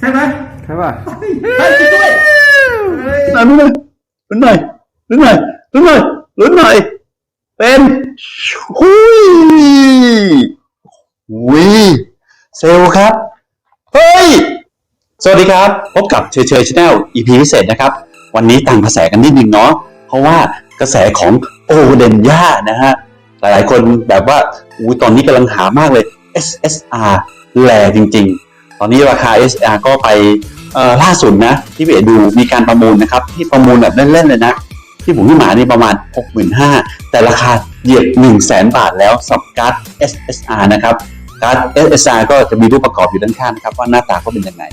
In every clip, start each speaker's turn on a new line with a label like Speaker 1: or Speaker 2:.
Speaker 1: ใช่ไหม
Speaker 2: ใช่ป่ะ
Speaker 1: ใช่จริงด้วยเฮ้ย
Speaker 2: หน่อยลุ้นหน่อยลุ้นหน่อยลุ้นหน่อยลุ้นหน่อยลุ้นหน่อย เป็นหุยหุยเซลลครับ เฮ้ย สวัสดีครับ พบกับเชยเชยชาแนล EP พิเศษนะครับ วันนี้ต่างกระแสกันนิดนึงเนาะ เพราะว่ากระแสของโอเดนย่านะฮะ หลายๆคนแบบว่าอุ้ยตอนนี้กำลังหามากเลย SSR แลจริง ๆ ตอนนี้ราคา s r ก็ไปล่าสุดนะที่พี่อ๋ดูมีการประมูลนะครับ ที่ประมูลแบบเล่นๆเลยนะที่ผมที่หมานี่ประมาณ 65,000แต่ราคาเหยียบ1 0 0 0 0แบาทแล้วสำหรับการ์ด SSR นะครับการ์ด SSR ก็จะมีรูปประกอบอยู่ด้านข้างนะครับว่าหน้าตาเขาเป็นยังไง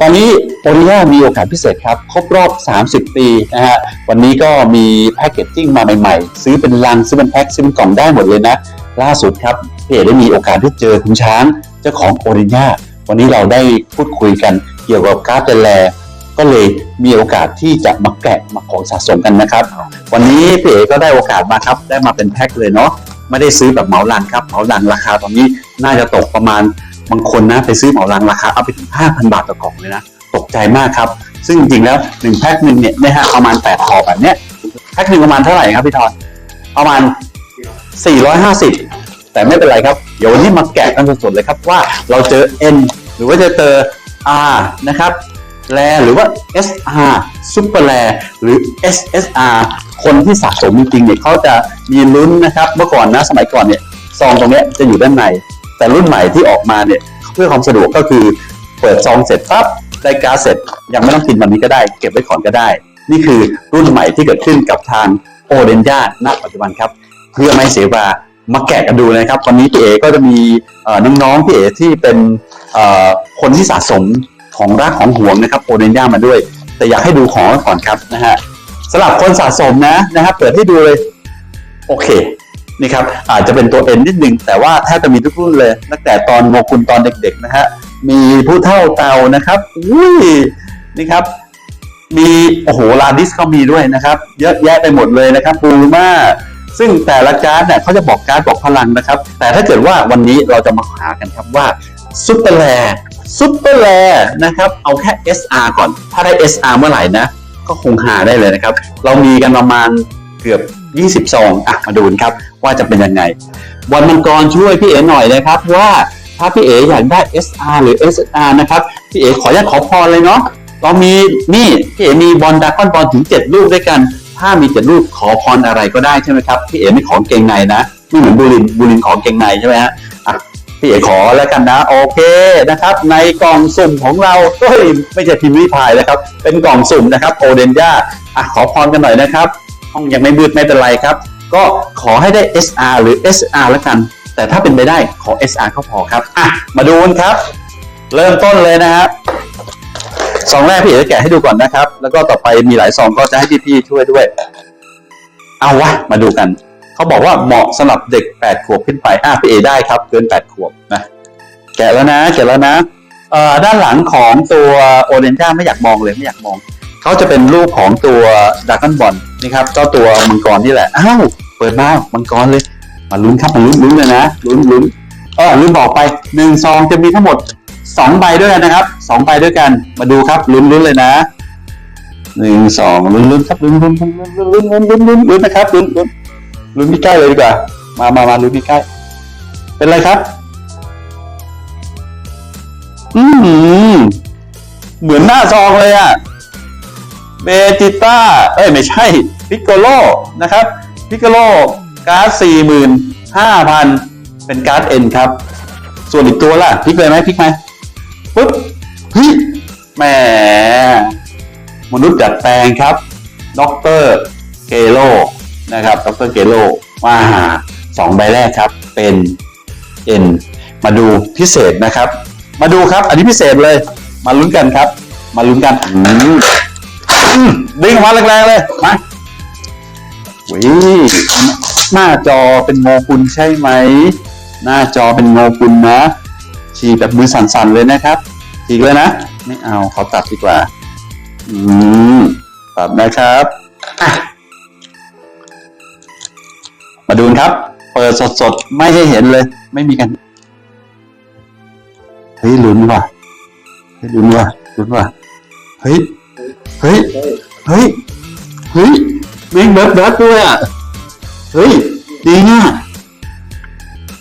Speaker 2: ตอนนี้โอริยามีโอกาสพิเศษครับ ครบรอบ 30 ปีนะฮะวันนี้ก็มีแพคเกจจิ้งมาใหม่ๆ ซื้อเป็นลัง ซื้อเป็นแพ็คซื้อเป็นกล่องได้หมดเลยนะ ล่าสุดครับพี่เอกได้มีโอกาสที่เจอคุณช้างเจ้าของโอริยา วันนี้เราได้พูดคุยกันเกี่ยวกับการ์ดเดลแลก็เลยมีโอกาสที่จะมาแกะมาของสะสมกันนะครับ วันนี้พี่เอกก็ได้โอกาสมาครับ ได้มาเป็นแพ็คเลยเนาะไม่ได้ซื้อแบบเหมาลังครับเหมาลังราคาตอนนี้น่าจะตกประมาณบางคนนะไปซื้อเหมาลังราคาเอาไปถึง5,000 บาทต่อกล่องเลยนะตกใจมากครับ ซึ่งจริงๆแล้วหนึ่งแพ็คหนึ่งเนี่ยนะฮะประมาณ8ขอบแบบเนี้ยแพ็คหนึ่งประมาณเท่าไหร่ครับพี่ทอนประมาณ 450 แต่ไม่เป็นไรครับ เดี๋ยววันนี้มาแกะกันสดๆเลยครับว่าเราเจอ N หรือว่าจะเจอ R นะครับแลหรือว่า SR Super แลหรือ SSR คนที่สะสมจริงๆเนี่ยเขาจะมีลุ้นนะครับ เมื่อก่อนนะสมัยก่อนเนี่ยซองตรงนี้จะอยู่ด้านใน แต่รุ่นใหม่ที่ออกมาเนี่ยเพื่อความสะดวกก็คือเปิดซองเสร็จปั๊บได้การ์เสร็จยังไม่ต้องกินวันนี้ก็ได้ เก็บไว้ก่อนก็ได้ นี่คือรุ่นใหม่ที่เกิดขึ้นกับทางโอเดนยาณปัจจุบันครับ เพื่อไม่เสียเวลา มาแกะกันดูนะครับ วันนี้พี่เอ๋ก็จะมีน้องๆพี่เอ๋ที่เป็นคนที่สะสมของรักของหวงนะครับโอเดนย่ามาด้วย แต่อยากให้ดูของก่อนครับนะฮะสำหรับคนสะสมนะนะครับเปิดให้ดูเลย โอเคนี่ครับอาจจะเป็นตัวเอ็นนิดนึงแต่ว่าแทบจะมีทุกรุ่นเลยตั้งแต่ตอนโมกุลตอนเด็ก ๆ นะฮะมีผู้เท่าเตานะครับอุ้ยนี่ครับ มีโอ้โหลาดิสก็มีด้วยนะครับ เยอะแยะไปหมดเลยนะครับบูมา ซึ่งแต่ละการ์ดเนี่ยเขาจะบอกการ์ดบอกพลังนะครับ แต่ถ้าเกิดว่าวันนี้เราจะมาหากันครับว่าซุปเปอร์แลซุปเปอร์แลนะครับ เอาแค่ SR ก่อน ถ้าได้ SR เมื่อไหร่นะ ก็คงหาได้เลยนะครับ เรามีกันประมาณเกือบ 20 ซอง อะ มาดูนครับ ว่าจะเป็นยังไง วันมังกรช่วยพี่เอ๋หน่อยนะครับ ว่าถ้าพี่เอ๋อยากได้ SR หรือ SR นะครับ พี่เอ๋ขออนุญาตขอพรเลยเนาะ เรามีนี่พี่เอ๋มีบอลดากอนบอลถึง 7 ลูกด้วยกัน ถ้ามี7ลูกขอพรอะไรก็ได้ใช่ไหมครับพี่เอ๋ไม่ขอเกงในนะไม่เหมือนบูรินบูรินขอเกงในใช่ไหมฮะอะพี่เอ๋ขอแล้วกันนะโอเคนะครับ ในกล่องสุ่มของเราเฮ้ยไม่ใช่พิมพ์ริพายนะครับ เป็นกล่องสุ่มนะครับโอเดนย่าอะขอพรกันหน่อยนะครับห้องยังไม่มืดไม่เป็นไรครับ ก็ขอให้ได้ SR หรือ SR แล้วกัน แต่ถ้าเป็นไปได้ขอ SR ก็พอครับอะมาดูกันครับ เริ่มต้นเลยนะครับ ซองแรกพี่เอ๋จะแกะให้ดูก่อนนะครับ แล้วก็ต่อไปมีหลายซองก็จะให้พี่ๆช่วยด้วย เอาวะ มาดูกัน เขาบอกว่าเหมาะสำหรับเด็ก8ขวบขึ้นไปอะพี่เอ๋ได้ครับ เกิน8ขวบนะแกะแล้วนะแกะแล้วนะเอ่อด้านหลังของตัวโอเรนจ้าไม่อยากมองเลยไม่อยากมองเขาจะเป็นรูปของตัวดากอนบอลนี่ครับเจ้าตัวมังกรนี่แหละอ้าวเปิดมามังกรเลยมาลุ้นครับมาลุ้นลุ้นเลยนะลุ้นลุ้นเออลืมบอกไปหนึ่งซองจะมีทั้งหมด สองใบด้วยกันนะครับสองใบด้วยกัน มาดูครับลุ้นลุ้นเลยนะหนึ่งสองลุ้นลุ้นครับลุ้นลุ้นลุ้นลุ้นลุ้นลุ้นลุ้นลุ้นนะครับลุ้นลุ้นลุ้นที่ใกล้เลยดีกว่า มามามาลุ้นที่ใกล้ เป็นไรครับ อืมเหมือนหน้าซองเลยอะเบจิต้า เอ้ยไม่ใช่ พิกโกโลนะครับ พิกโกโลการ์ดสี่หมื่นห้าพันเป็นการ์ดเอ็นครับ ส่วนอีกตัวล่ะพลิกเลยไหมพลิกไหม ปุ๊บเฮ้ยแหมมนุษย์ดัดแปลงครับด็อกเตอร์เกโลนะครับด็อกเตอร์เกโลมาหาสองใบแรกครับเป็นเอ็นมาดูพิเศษนะครับ มาดูครับ อันนี้พิเศษเลย มาลุ้นกันครับ มาลุ้นกันอืมดึงมาแรงๆเลยมาวิหน้าจอเป็นโมกุลใช่ไหม หน้าจอเป็นโมกุลนะฉีแบบมือสั่นๆเลยนะครับ ฉีกเลยนะ ไม่เอาขอตัดดีกว่า อืมตัดนะครับอะมาดูครับ เปิดสดๆ ไม่ให้เห็นเลย ไม่มีกัน เฮ้ยลุ้นว่ะเลุ้นว่ะลุ้นว่ะ เฮ้ย เฮ้ย เฮ้ย เฮ้ยแม่งเบิร์ดเบิร์ดด้วยอะ เฮ้ย ดีเนี่ย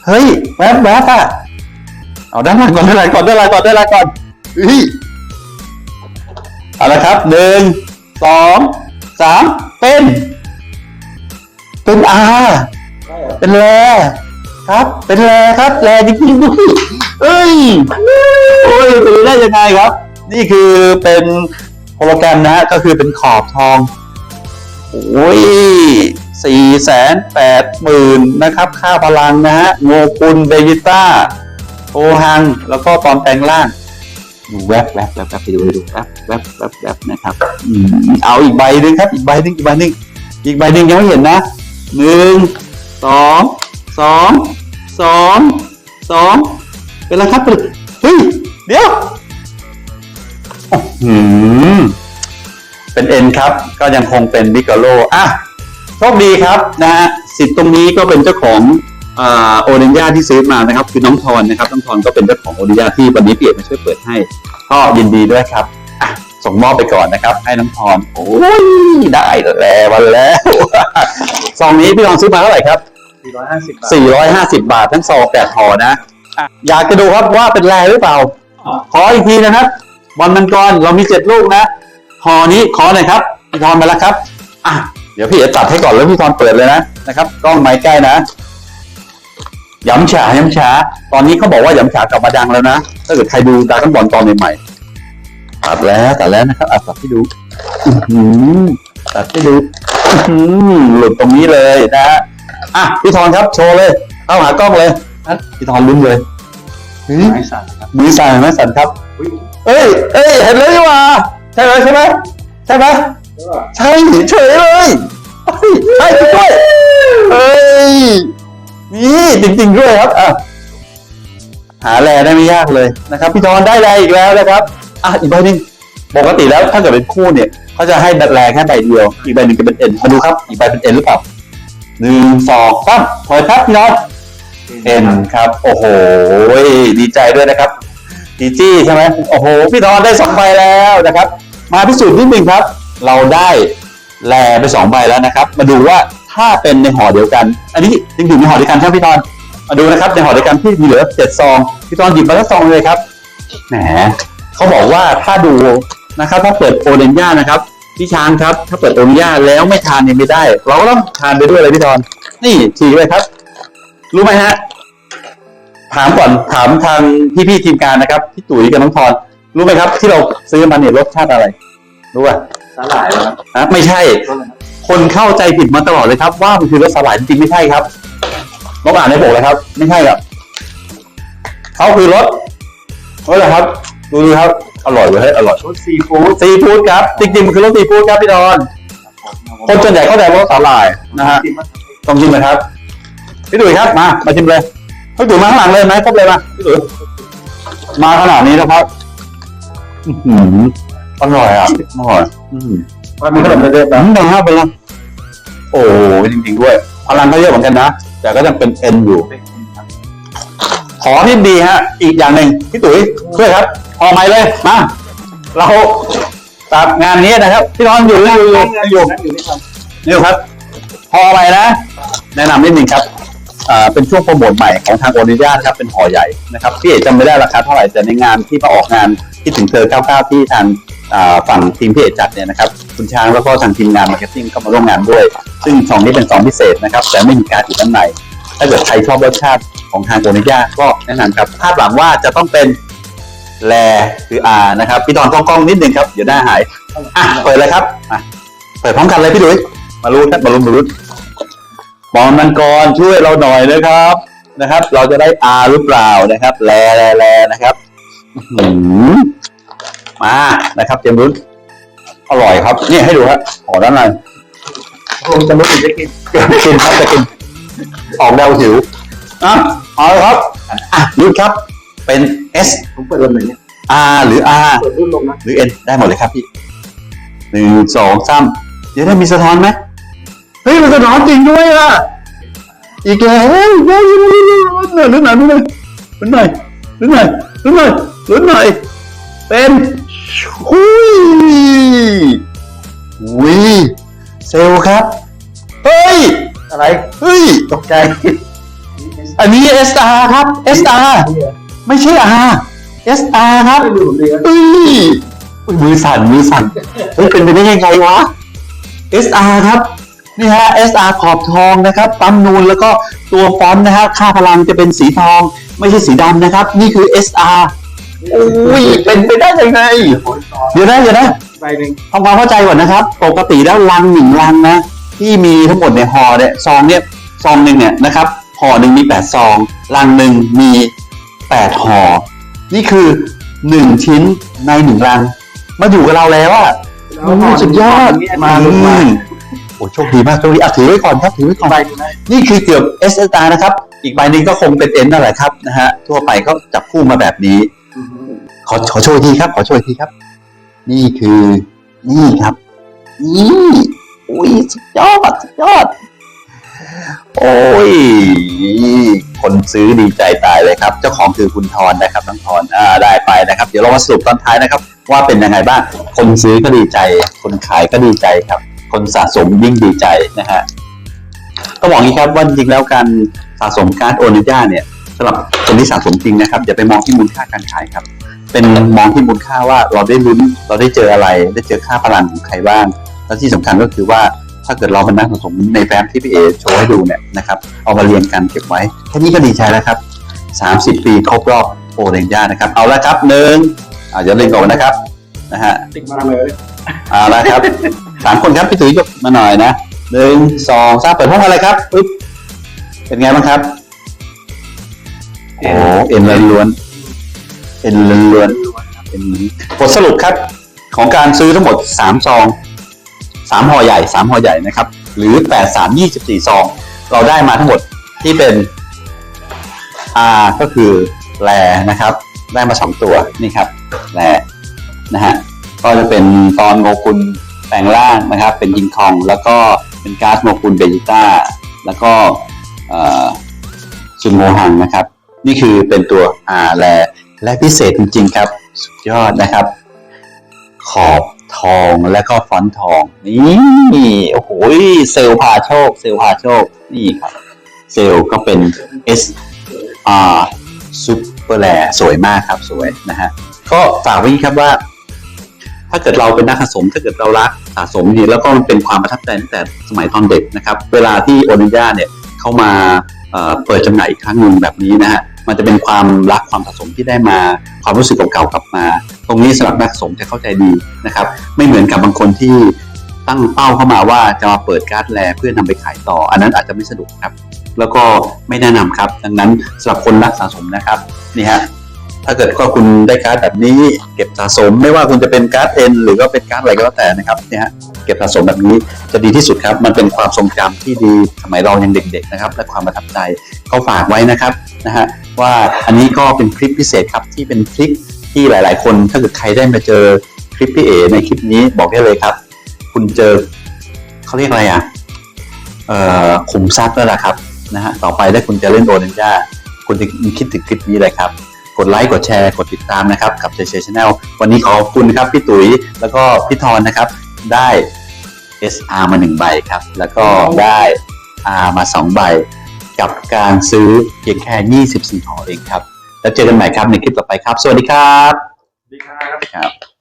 Speaker 2: เฮ้ย แวบแวบอะ เอาด้านหลังก่อนด้านหลังก่อนด้านหลังก่อนด้านหลังก่อน เฮ้ยเอาละครับหนึ่งสองสามเป็น เป็นอาเป็นแลครับ เป็นแลครับแลจริงๆด้วยเอ้ยโอ้ยเป็นได้ยังไงครับ นี่คือเป็นโฮโลแกรมนะฮะก็คือเป็นขอบทองโอ้ยสี่แสนแปดหมื่นนะครับ ค่าพลังนะฮะโงกุลเบจิต้าโอหัง แล้วก็ตอนแปลงร่าง แวบแวบแวบแวบไปดูไปดูแวบแวบแวบแวบนะครับเอาอีกใบหนึ่งครับ อีกใบหนึ่งอีกใบหนึ่งอีกใบหนึ่งยังไม่เห็นนะหนึ่งสองสองสองสองเป็นไรครับเป็นเฮ้ยเดี๋ยวอืมเป็นเอ็นครับ ก็ยังคงเป็นบิกาโลอะโชคดีครับนะฮะสิทธิ์ตรงนี้ก็เป็นเจ้าของ โอเดนยาที่ซื้อมานะครับคือน้องทอนนะครับน้องทอนก็เป็นเจ้าของโอเดนยาที่วันนี้เปียกมาช่วยเปิดให้ก็ยินดีด้วยครับอะส่งมอบไปก่อนนะครับ ให้น้องทอนโอ้ยได้แล้ววันแล้วซองนี้พี่ทอนซื้อมาเท่าไหร่ครับ
Speaker 1: สี่ร้อยห้าสิบบาท
Speaker 2: 450 บาททั้งซองแปดห่อนะอะอยากจะดูครับว่าเป็นแรหรือเปล่า ขออีกทีนะครับบอลมันกรเรามีเจ็ดลูกนะห่อนี้ขอหน่อยครับพี่ทอนมาแล้วครับอะเดี๋ยวพี่เอ๋ตัดให้ก่อนแล้วพี่ทอนเปิดเลยนะนะครับกล้องไม้ใกล้นะ ย้ำฉาย้ำฉาตอนนี้เขาบอกว่าย้ำฉากลับมาดังแล้วนะ ถ้าเกิดใครดูดราก้อนบอลตอนใหม่ๆตัดแล้วตัดแล้วนะครับอะตัดให้ดูอื้อหือตัดให้ดูอื้อหือหลุดตรงนี้เลยนะฮะอะพี่ทอนครับโชว์เลยเข้าหากล้องเลยนะพี่ทอนลุ้นเลยเฮ้ย
Speaker 1: ไม้สั่นครับ
Speaker 2: มือสั่นไหมสั่นครับ
Speaker 1: อุ้ย
Speaker 2: เอ้ยเอ้ยเห็นเลยนี่หว่าใช่ไหมใช่ไหมใช่ไหมใช่เฉยเลยเฮ้ยใช่จริงด้วยเฮ้ย นี่จริงๆด้วยครับอะหาแลได้ไม่ยากเลยนะครับ พี่ทอนได้แลอีกแล้วนะครับอะอีกใบหนึ่งปกติแล้วถ้าเกิดเป็นคู่เนี่ยเขาจะให้แลแค่ใบเดียว อีกใบหนึ่งจะเป็นเอ็นมาดูครับ อีกใบเป็นเอ็นหรือเปล่าหนึ่งสองสามถอยครับพี่ทอนเอ็นครับ โอ้โหดีใจด้วยนะครับดีจี้ใช่ไหมโอ้โหพี่ทอนได้สองใบแล้วนะครับ มาพิสูจน์นิดนึงครับ เราได้แลไปสองใบแล้วนะครับ มาดูว่า ถ้าเป็นในห่อเดียวกัน อันนี้ยังอยู่ในห่อเดียวกันใช่ไหมพี่ทอนมาดูนะครับในห่อเดียวกันที่มีเหลือเจ็ดซองพี่ทอนหยิบมาแล้วซองเลยครับแหมเขาบอกว่าถ้าดูนะครับ ถ้าเปิดโอเดนย่านะครับพี่ช้างครับ ถ้าเปิดโอเดนย่าแล้วไม่ทานยังไม่ได้ เราก็ต้องทานไปด้วยเลยพี่ทอน นี่ฉีกเลยครับ รู้ไหมฮะถามก่อนถามทางพี่พี่ๆทีมงานนะครับพี่ตุ๋ยกับน้องทอนรู้ไหมครับ ที่เราซื้อมาเนี่ยรสชาติอะไร รู้ป่ะ
Speaker 1: สาหร่ายแล้วครับ
Speaker 2: ฮะไม่ใช่ คนเข้าใจผิดมาตลอดเลยครับ ว่ามันคือรสสลายจริงๆไม่ใช่ครับลองอ่านในปกเลยครับ ไม่ใช่ครับเขาคือรสรสอะไรครับดูดูครับอร่อยเว้ยอร่อย
Speaker 1: รสซีฟู้ด
Speaker 2: ซีฟู้ดครับจริงๆมันคือรสซีฟู้ดครับพี่ดอนคนส่วนใหญ่เข้าใจว่ารสสาหร่ายนะฮะ
Speaker 1: กินมา
Speaker 2: ต้องชิมเลยครับพี่ตุ๋ยครับมามาชิมเลยพี่ตุ๋ยมาข้างหลังเลยไหมครบเลยมาพี่ตุ๋ยมาขนาดนี้นะครับอื้อหืออร่อยอะอร่อยอืม
Speaker 1: ว่ามีขนมเด็ดๆ
Speaker 2: น้ำแดงห้าไปแล้วโอ้โหจริงๆด้วยพลังก็เยอะเหมือนกันนะ แต่ก็ยังเป็นเอ็นอยู่ ขอที่ดีฮะ อีกอย่างหนึ่งพี่ตุ๋ยช่วยครับพอไม้เลยมาเราตัดงานนี้นะครับพี่น้องอยู่อยู่อยู่อยู่
Speaker 1: อยู่นี่ครับ
Speaker 2: นี่ครับ พอไปนะ แนะนำนิดนึงครับอ่าเป็นช่วงโปรโมทใหม่ของทางโอนิยาครับเป็นห่อใหญ่นะครับพี่เอกจำไม่ได้ราคาเท่าไหร่แต่ในงานที่มาออกงานที่ถึงเธอ99ที่ทาง ฝั่งทีมพี่เอกจัดเนี่ยนะครับคุณช้างแล้วก็ทางทีมงานมาร์เก็ตติ้งเข้ามาร่วมงานด้วย ซึ่งซองนี้เป็นซองพิเศษนะครับ แต่ไม่มีการดอยู่ด้านในถ้าเกิดใครชอบรสชาติของทางโอนิยาก็แนะนำครับคาดหวังว่าจะต้องเป็นแลคือ R นะครับพี่ตอนกล้องๆนิดนึงครับเดี๋ยวหน้าหายอะเปิดเลยครับอะเปิดพร้อมกันเลยพี่ดุยมาลุ้นครับมาลุ้นมาลุ้นบอลมันก่อนช่วยเราหน่อยนะครับนะครับ เราจะได้ R หรือเปล่านะครับ แลแลแลนะครับอื มานะครับเตรียมลุ้นอร่อยครับ นี่ให้ดูครับขอด้านใน
Speaker 1: ผมจะรู้สึกจะกิน
Speaker 2: จะกินครับจะกินออกแนวหิวอะเอาเลยครับอะลุ้นครับ เป็น S
Speaker 1: ผมเปิดวันไหนเนี่ย
Speaker 2: R หรือ R
Speaker 1: เปิดรุ่นลงนะ
Speaker 2: หรือ N ได้หมดเลยครับพี่หนึ่งสองสามเดี๋ยวได้มีสะท้อนไหมเฮ้ยมันสะท้อนจริงด้วยอะอีกแล้วเฮ้ยเฮ้ยลุ้นหน่อยลุ้นหน่อยลุ้นหน่อยลุ้นหน่อยลุ้นหน่อยลุ้นหน่อยลุ้นหน่อยเป็น หุยวิเซลล์ครับ เฮ้ย
Speaker 1: อะไร
Speaker 2: เฮ้ย
Speaker 1: ตกใจ
Speaker 2: อันนี้ SR ครับ SR ไม่ใช่ R SR ครับ
Speaker 1: ไม่รู้ผมเลย
Speaker 2: เฮ้ยอุ๊ยมือสั่นมือสั่นเฮ้ยเป็นไปได้ยังไงวะ SR ครับนี่ฮะ SR ขอบทองนะครับปั๊มนูนแล้วก็ตัวฟอนต์นะฮะค่าพลังจะเป็นสีทอง ไม่ใช่สีดำนะครับ นี่คือ SR อุ้ยเป็นไปได้ยังไงเดี๋ยวนะเดี๋ยวนะ
Speaker 1: ใบหนึ่ง
Speaker 2: ทำความเข้าใจก่อนนะครับ ปกติแล้วลังหนึ่งลังนะ ที่มีทั้งหมดในห่อเนี่ยซองเนี่ยซองหนึ่งเนี่ยนะครับห่อหนึ่งมีแปดซองลังหนึ่งมีแปดห่อนี่คือหนึ่งชิ้นในหนึ่งลัง มาอยู่กับเราแล้วอะโอ้สุดยอด
Speaker 1: มาลงมา
Speaker 2: อืโอ้โชคดีมากโชคดีอะถือไว้ก่อนครับถือไว้ก่อน
Speaker 1: ใบหนึ่งนะ
Speaker 2: นี่คือเกือบ SSR นะครับ อีกใบหนึ่งก็คงเป็น N นั่นแหละครับนะฮะทั่วไปก็จับคู่มาแบบนี้ ขอขอโชว์อีกทีครับ ขอโชว์อีกทีครับ นี่คือนี่ครับ นี่อุ้ยสุดยอดสุดยอด โอ้ย คนซื้อดีใจตายเลยครับ เจ้าของคือคุณทอนนะครับน้องทอนอ่าได้ไปนะครับ เดี๋ยวเรามาสรุปตอนท้ายนะครับ ว่าเป็นยังไงบ้าง คนซื้อก็ดีใจ คนขายก็ดีใจครับ คนสะสมยิ่งดีใจนะฮะต้องบอกงนี้ครับว่าจริงแล้วการสะสมการ์ดโอนิญาเนี่ยสำหรับคนที่สะสมจริงนะครับอย่าไปมองที่มูลค่าการขายครับ เป็นมองที่มูลค่าว่าเราได้ลุ้นเราได้เจออะไร ได้เจอค่าพลังของใครบ้าง และที่สำคัญก็คือว่าถ้าเกิดเราเป็นนักสะสมในแฟ้มที่พี่เอโชว์ให้ดูเนี่ยนะครับเอามาเรียงกันเก็บไว้แค่นี้ก็ดีใจแล้วครับ 30 ปีครบรอบโอเรนญ่านะครับ เอาละครับหนึ่งอ่าเดี๋ยวเล่นก่อนนะครับนะฮะ
Speaker 1: ติ๊กมาเลย
Speaker 2: เอาละครับสามคนครับพี่ตุ๋ยยกมาหน่อยนะหนึ่งสองสามเปิดห้องอะไรครับปึ๊บเป็นไงบ้างครับโอ้เอ็นล้วนๆ เอ็นล้วนๆเป็นบทสรุปครับ ของการซื้อทั้งหมดสามซองสามห่อใหญ่สามห่อใหญ่นะครับ หรือแปดสามยี่สิบสี่ซอง เราได้มาทั้งหมดที่เป็น R ก็คือแรนะครับ ได้มาสองตัวนี่ครับแรนะฮะก็จะเป็นตอนโงกุลแปลงร่างนะครับ เป็นยิงคองแล้วก็เป็นก๊าร์ดโงกุลเบจิต้าแล้วก็ซุนโมหังนะครับ นี่คือเป็นตัว R แร และพิเศษจริงๆครับ สุดยอดนะครับ ขอบทองและก็ฟอนต์ทอง นี่โอ้โหเซลพาโชค เซลพาโชค นี่ครับ เซลก็เป็น S R ซุปเปอร์แลสวยมากครับสวยนะฮะก็ฝากไว้อย่างนี้ครับว่า ถ้าเกิดเราเป็นนักสะสม ถ้าเกิดเรารักสะสมนี่แล้วก็มันเป็นความประทับใจตั้งแต่สมัยตอนเด็กนะครับ เวลาที่โอนิญาเนี่ยเข้ามาเอ่อเปิดจำหน่ายอีกครั้งหนึ่งแบบนี้นะฮะ มันจะเป็นความรักความสะสมที่ได้มาความรู้สึกเก่าๆกลับมา ตรงนี้สำหรับนักสะสมจะเข้าใจดีนะครับ ไม่เหมือนกับบางคนที่ตั้งเป้าเข้ามาว่าจะมาเปิดการ์ดแลเพื่อนำไปขายต่อ อันนั้นอาจจะไม่สะดวกครับ แล้วก็ไม่แนะนำครับ ดังนั้นสำหรับคนรักสะสมนะครับนี่ฮะ ถ้าเกิดว่าคุณได้การ์ดแบบนี้ เก็บสะสมไม่ว่าคุณจะเป็นการ์ดเอ็นหรือว่าเป็นการ์ดอะไรก็แล้วแต่นะครับเนี่ยฮะเก็บสะสมแบบนี้จะดีที่สุดครับ มันเป็นความทรงจำที่ดีสมัยเรายังเด็ก ๆ นะครับ และความประทับใจเขาฝากไว้นะครับนะฮะว่าอันนี้ก็เป็นคลิปพิเศษครับที่เป็นคลิปที่หลาย ๆ คนถ้าเกิดใครได้มาเจอคลิปพี่เอในคลิปนี้บอกได้เลยครับ คุณเจอเขาเรียกอะไรอะเอ่อขุมทรัพย์แล้วล่ะครับนะฮะต่อไปถ้าคุณจะเล่นโดนินจาคุณจะคิดถึงคลิปนี้เลยครับ กดไลค์กดแชร์กดติดตามนะครับกับเจเจชแนลวันนี้ขอบคุณครับพี่ตุ๋ยแล้วก็พี่ทอนนะครับได้ SR มาหนึ่งใบครับ แล้วก็ได้ R มาสองใบ กับการซื้อเพียงแค่ 24ห่อเองครับ แล้วเจอกันใหม่ครับในคลิปต่อไปครับ สวัสดีครับ
Speaker 1: ดีครับ
Speaker 2: ครับ